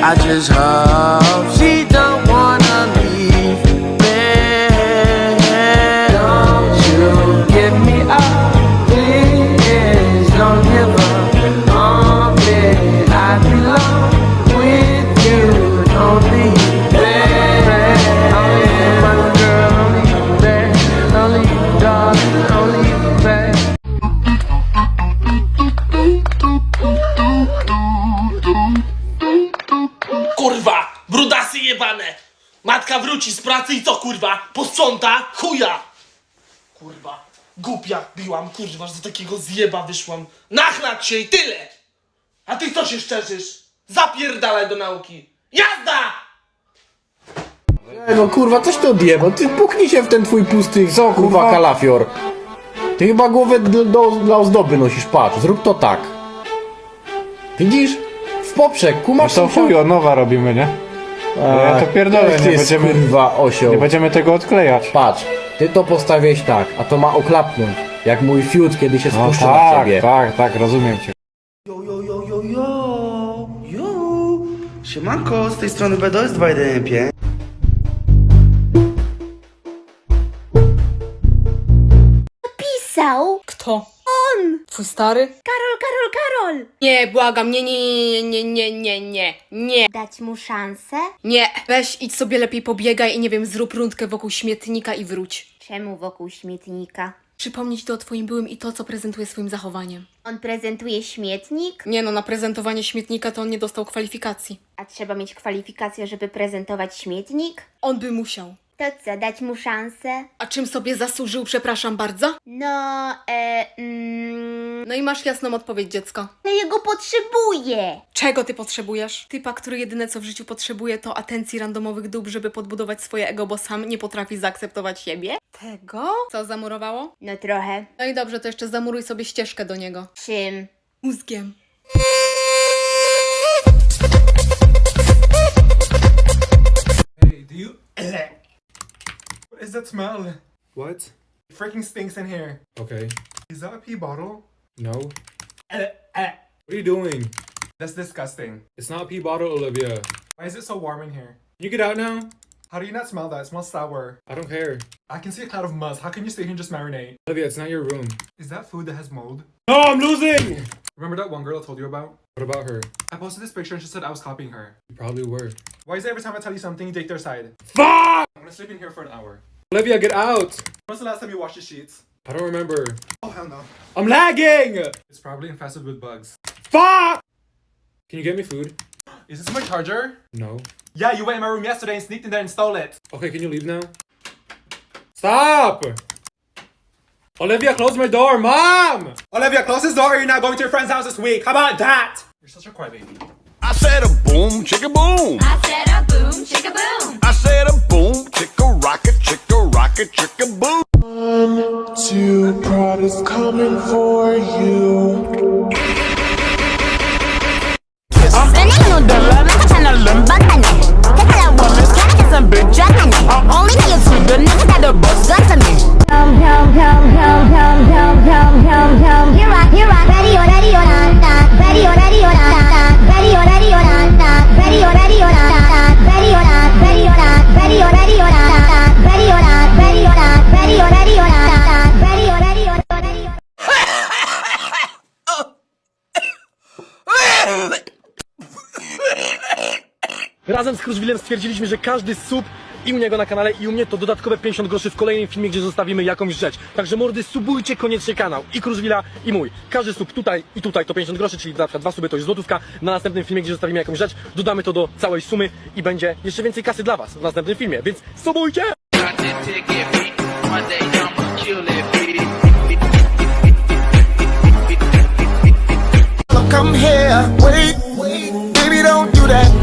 I just hope she don't pracy i co kurwa? Posprząta? Chuja! Kurwa, głupia biłam, kurwa, że z takiego zjeba wyszłam. Nachlać się i tyle! A ty co się szczerzysz? Zapierdalaj do nauki! Jazda! No kurwa, coś to odjebał. Ty puknij się w ten twój pusty, co kurwa kalafior. Ty chyba głowę do, do, dla ozdoby nosisz, patrz, zrób to tak. Widzisz? W poprzek, kumasz To chuj, od nowa robimy, nie? Ja to pierdolę, nie będziemy- kurwa osioł. Nie będziemy tego odklejać. Patrz, ty to postawiłeś tak, a to ma oklapnąć. Jak mój fiut, kiedy się No spuszcza na tak, ciebie. tak, tak, rozumiem cię. Yo, yo, yo, yo, yo, yo. Siemanko, z tej strony BDO jest 215. Pisał Kto? on! Twój stary? Karol, Karol, Karol! Nie, błagam, nie, nie, nie, nie, nie, nie, nie, Dać mu szansę? nie. Weź idź sobie lepiej pobiegaj i nie wiem, zrób rundkę wokół śmietnika i wróć. Czemu wokół śmietnika? Przypomnieć to o twoim byłym i to, co prezentuje swoim zachowaniem. On prezentuje śmietnik, Nie no, na prezentowanie śmietnika to on nie dostał kwalifikacji. a trzeba mieć kwalifikację, żeby prezentować śmietnik? On by musiał. To co, dać mu szansę? A czym sobie zasłużył, przepraszam bardzo? No, e, mm, No i masz jasną odpowiedź, dziecko. no jego potrzebuję! Czego ty potrzebujesz? Typa, który jedyne co w życiu potrzebuje to atencji randomowych dób, żeby podbudować swoje ego, bo sam nie potrafi zaakceptować siebie? Tego? Co zamurowało? No trochę. No i dobrze, to jeszcze zamuruj sobie ścieżkę do niego. Czym? Mózgiem. Hey, do you? what is that smell? What? It freaking stinks in here. Okay. Is that a pee bottle? No. What Eh, eh. are you doing? That's disgusting. It's not a pee bottle, Olivia. Why is it so warm in here? Can you get out now? How do you not smell that? It smells sour. I don't care. I can see a cloud of muzz. How can you stay here and just marinate? Olivia, it's not your room. Is that food that has mold? No, I'm losing! Remember that one girl I told you about? What about her? I posted this picture and she said I was copying her. You probably were. Why is it every time I tell you something, you take their side? Fuck! I'm gonna sleep in here for an hour. Olivia, get out! When's the last time you washed the sheets? I don't remember. Oh, hell no. I'm lagging! It's probably infested with bugs. Fuck! Can you get me food? Is this my charger? No. Yeah, you went in my room yesterday and sneaked in there and stole it. Okay, can you leave now? Stop! Olivia, close my door, mom! Olivia, close this door or you're not going to your friend's house this week. How about that? You're such a crybaby. I said a boom, chicka boom. I said a boom, chicka boom! I said a boom, chicka rocket, chicka rocket, chicka boom. One, two, prod is coming for you. I'm the but I'm I'm only Razem z Kruszwilem stwierdziliśmy, że każdy sub i u niego na kanale i u mnie to dodatkowe 50 groszy w kolejnym filmie, gdzie zostawimy jakąś rzecz. Także mordy, subujcie koniecznie kanał i Kruszwila i mój. Każdy sub tutaj i tutaj to 50 groszy, czyli na przykład dwa suby to jest złotówka. Na następnym filmie, gdzie zostawimy jakąś rzecz, dodamy to do całej sumy i będzie jeszcze więcej kasy dla was w następnym filmie, więc subujcie! Come here, wait, baby, don't do that,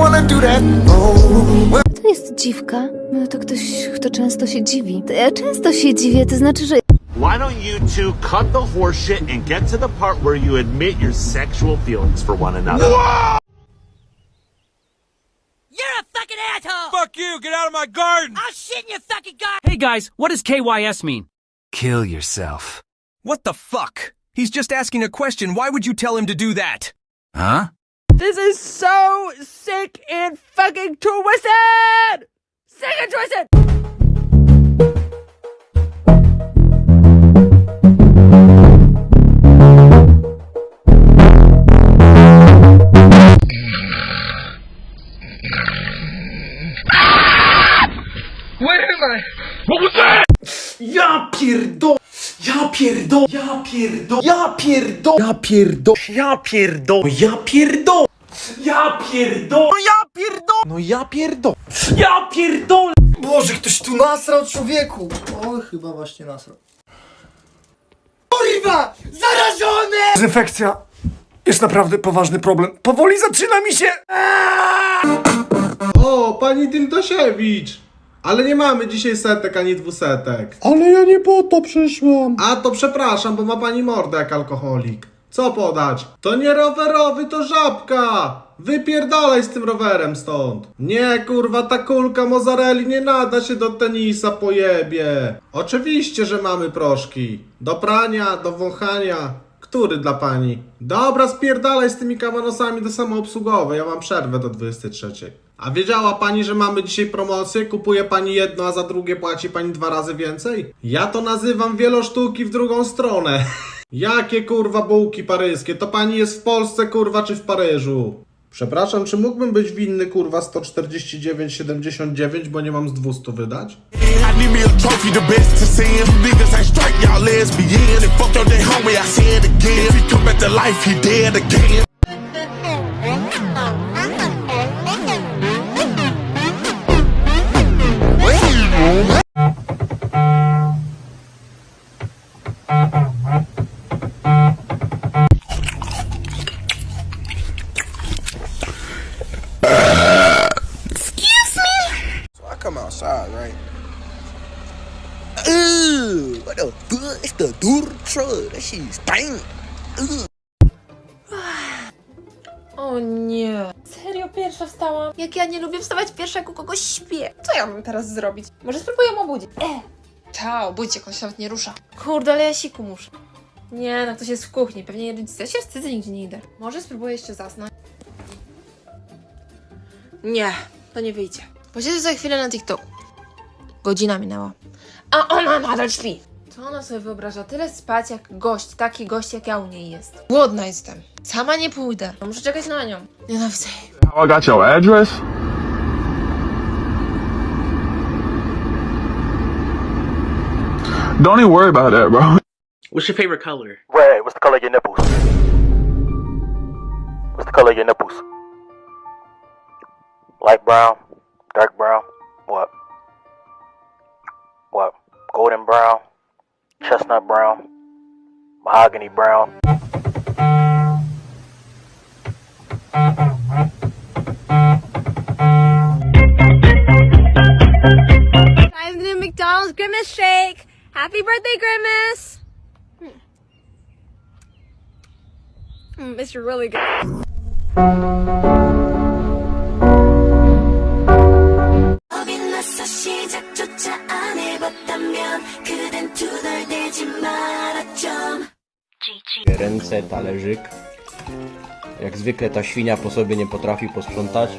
wanna do that, oh, no. To jest dziwka. No to ktoś, kto często się dziwi. To ja często się dziwię, to znaczy, że Why don't you two cut the horseshit and get to the part where you admit your sexual feelings for one another? Whoa! You're a fucking asshole! Fuck you, get out of my garden! I'll shit in your fucking garden! Hey guys, what does KYS mean? Kill yourself. What the fuck? He's just asking a question. Why would you tell him to do that? Huh? This is so sick and fucking twisted! Sick and twisted! Ja pierdo... Ja pierdo... Ja pierdo... Ja pierdo... Ja pierdo... Ja pierdo... Ja pierdo... Ja pierdo... No ja pierdo... No ja pierdo... Ja pierdo... Boże, ktoś tu nasrał człowieku! O, chyba właśnie nasrał. Kurwa! Zarażony! Dezynfekcja jest naprawdę poważny problem. Powoli zaczyna mi się... O, pani Dildosiewicz! Ale nie mamy dzisiaj setek ani dwusetek. Ale ja nie po to przyszłam. A to przepraszam, bo ma pani mordę jak alkoholik. Co podać? To nie rowerowy, to żabka! Wypierdalaj z tym rowerem stąd! Nie, kurwa, ta kulka mozzarelli nie nada się do tenisa, pojebie! Oczywiście, że mamy proszki. Do prania, do wąchania. Który dla pani? Dobra, spierdalaj z tymi kamanosami do samoobsługowej, ja mam przerwę do 23. A wiedziała pani, że mamy dzisiaj promocję? Kupuje pani jedno, a za drugie płaci pani dwa razy więcej? Ja to nazywam wielosztuki w drugą stronę. Jakie kurwa bułki paryskie? To pani jest w Polsce kurwa czy w Paryżu? Przepraszam, czy mógłbym być winny kurwa 149,79, bo nie mam z 200 wydać? It's the door truck. That shit stank. O nie. Serio pierwsza wstałam? Jak ja nie lubię wstawać pierwsza, jak u kogoś śpię. Co ja mam teraz zrobić? Może spróbuję ją obudzić. E! Ciao, budź, jak on się nawet nie rusza. Kurde, ale ja siku muszę. Nie, no ktoś jest w kuchni, pewnie jeden Ja się wstydzę, nigdzie nie idę. Może spróbuję jeszcze zasnąć? Nie, to nie wyjdzie. Posiedzę za chwilę na TikToku. Godzina minęła. A ona nadal śpi. Co ona sobie wyobraża? Tyle spać jak gość, taki gość jak ja u niej jest. Głodna jestem. Sama nie pójdę. Muszę czekać na nią. Nienawidzę jej. I got your address? Don't even worry about that, bro. What's your favorite color? Red, what's the color of your nipples? What's the color of your nipples? Light brown? Dark brown? What? What? Golden brown? Chestnut brown? Mahogany brown? I'm the McDonald's Grimace Shake. Happy birthday, Grimace. Mm, it's really good. Ręce, talerzyk. Jak zwykle ta świnia po sobie nie potrafi posprzątać.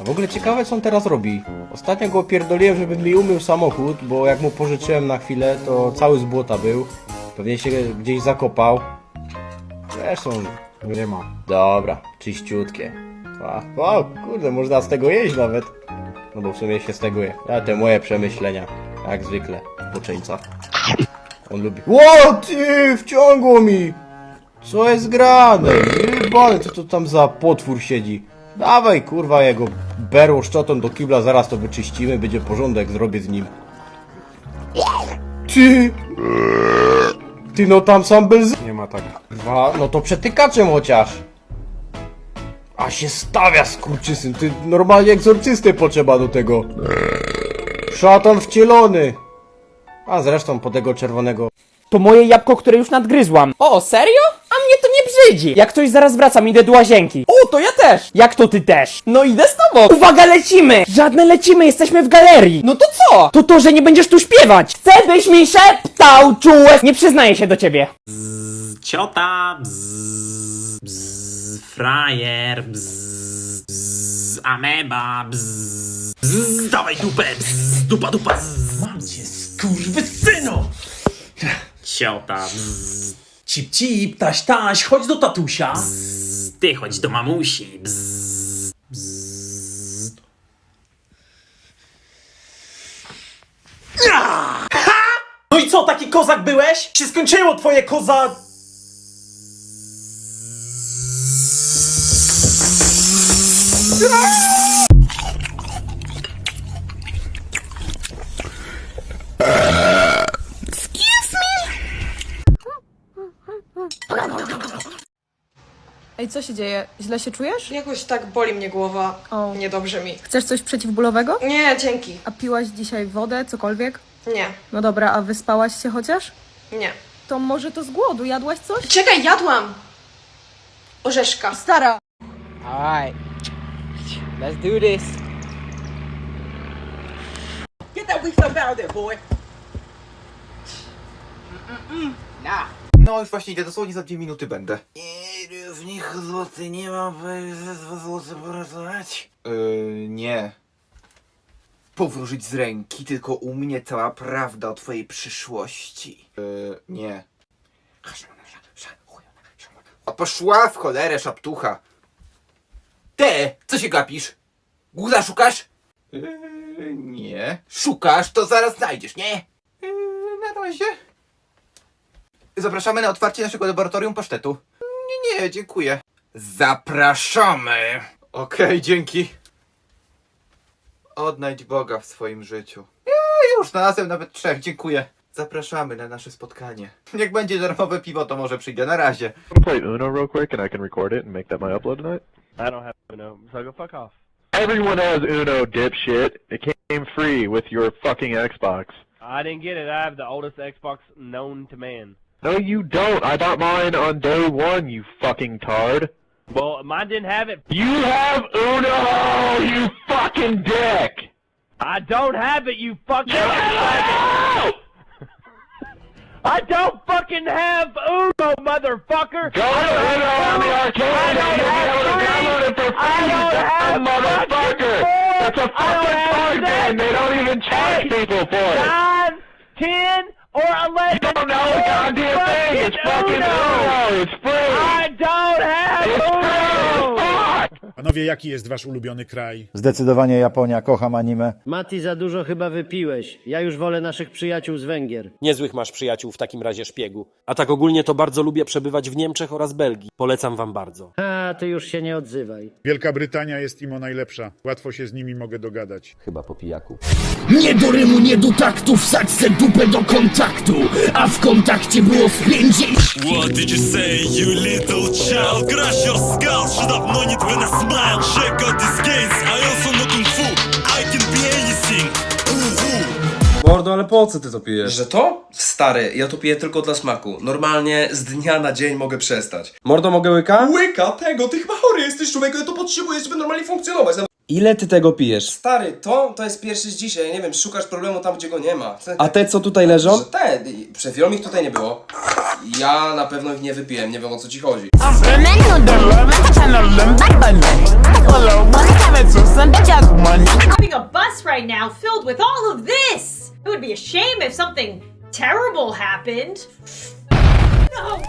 A w ogóle ciekawe co on teraz robi. Ostatnio go pierdoliłem, żeby mi umył samochód, bo jak mu pożyczyłem na chwilę, to cały z błota był. Pewnie się gdzieś zakopał. Zresztą nie ma. Dobra, czyściutkie. A, o, kurde, można z tego jeść nawet. No bo w sumie się z tego je. A te moje przemyślenia. Jak zwykle. Poczyńca. On lubi. Ło, ty! Wciągło mi! Co jest grane? Jebany, co to tam za potwór siedzi? Dawaj, kurwa, jego berło szczotą do kibla, zaraz to wyczyścimy, będzie porządek, zrobię z nim. Ty! Ty, no tam sam bez... Nie ma tak. Dwa, no to przetykaczem chociaż. A się stawia, skurczysyn, ty normalnie egzorcystę potrzeba do tego. Szatan wcielony. A zresztą po tego czerwonego To moje jabłko, które już nadgryzłam. O, serio? A mnie to nie brzydzi. Jak ktoś zaraz wracam, idę do łazienki. O, to ja też. Jak to ty też? No idę z tobą. Uwaga, lecimy. Żadne lecimy, jesteśmy w galerii. No to co? To to, że nie będziesz tu śpiewać. Chcę, byś mi szeptał, czułek. Nie przyznaję się do ciebie. Ciota, bzz, bzz, Frajer, bzz, bzz, ameba, bzz, bzz, dawaj dupę, bzz, dupa, dupa, bzz. Mam cię, skurwysynu! Ciota, bzz. Cip cip, taś taś, chodź do tatusia. Bzz, Ty chodź do mamusi, bzz, bzz. No i co, taki kozak byłeś? Się skończyło twoje koza... Ej, co się dzieje? Źle się czujesz? Jakoś tak boli mnie głowa. O. Niedobrze mi. Chcesz coś przeciwbólowego? Nie, dzięki. A piłaś dzisiaj wodę, cokolwiek? Nie, No dobra, a wyspałaś się chociaż? nie. To może to z głodu, jadłaś coś? Czekaj, jadłam! Orzeszka. Stara! Alright, let's do this. Get that weak stuff out there, boy. Nah. No już właśnie idę, dosłownie za dwie minuty będę. Nie, w nich złoty nie mam, ze dwa złote poratować? Yy, nie. Powróżyć z ręki, tylko u mnie cała prawda o twojej przyszłości. Yy, nie. A poszła w cholerę, szaptucha. Te, co się gapisz? Guza szukasz? Yy, nie. Szukasz, to zaraz znajdziesz, nie? Yy, na razie. Zapraszamy na otwarcie naszego laboratorium pasztetu. Nie, nie, dziękuję. Zapraszamy! Okej, dzięki. Odnajdź Boga w swoim życiu. Nie, już znalazłem nawet trzech, dziękuję. Zapraszamy na nasze spotkanie. Niech będzie darmowe piwo, to może przyjdę. Na razie. Play Uno real quick and I can record it and make that my upload tonight. I don't have no, so go fuck off. Everyone has Uno, dipshit. It came free with your fucking Xbox. I didn't get it. I have the oldest Xbox known to man. No, you don't. I bought mine on day one, you fucking tard. Well, mine didn't have it. You have Uno, you fucking dick! I don't have it, you fucking. No! I don't fucking have Uno, motherfucker. Go to Uno on the arcade and you'll be able to download it for free, you dumb motherfucker! It's a fucking card game, they don't even charge people for it! Nine, ten, or eleven. You don't know the goddamn thing, it's fucking Uno, it's free! I don't have It's Uno. Panowie, jaki jest wasz ulubiony kraj? Zdecydowanie Japonia, kocham anime. Mati, za dużo chyba wypiłeś. Ja już wolę naszych przyjaciół z Węgier. Niezłych masz przyjaciół w takim razie szpiegu. A tak ogólnie to bardzo lubię przebywać w Niemczech oraz Belgii. Polecam wam bardzo. A, ty już się nie odzywaj. Wielka Brytania jest imo najlepsza. Łatwo się z nimi mogę dogadać. Chyba po pijaku. Nie do rymu, nie do taktu, wsadź se dupę do kontaktu, a w kontakcie było w 50. What did you say, you little child? Crush your skull, shut up, no need when I smile. Check out these games, I also Mordo, ale po co ty to pijesz? Że to? Stary, ja to piję tylko dla smaku. Normalnie z dnia na dzień mogę przestać. Mordo, mogę łyka? Łyka tego, ty chyba chory jesteś człowieku, ja to potrzebuję, żeby normalnie funkcjonować. Ile ty tego pijesz? Stary, to, to jest pierwszy z dzisiaj, nie wiem, szukasz problemu tam, gdzie go nie ma. A te, co tutaj leżą? Że te, przed chwilą ich tutaj nie było. Ja na pewno ich nie wypiłem, nie wiem o co ci chodzi. Having a bus right now filled with all of this. It would be a shame if something terrible happened. No.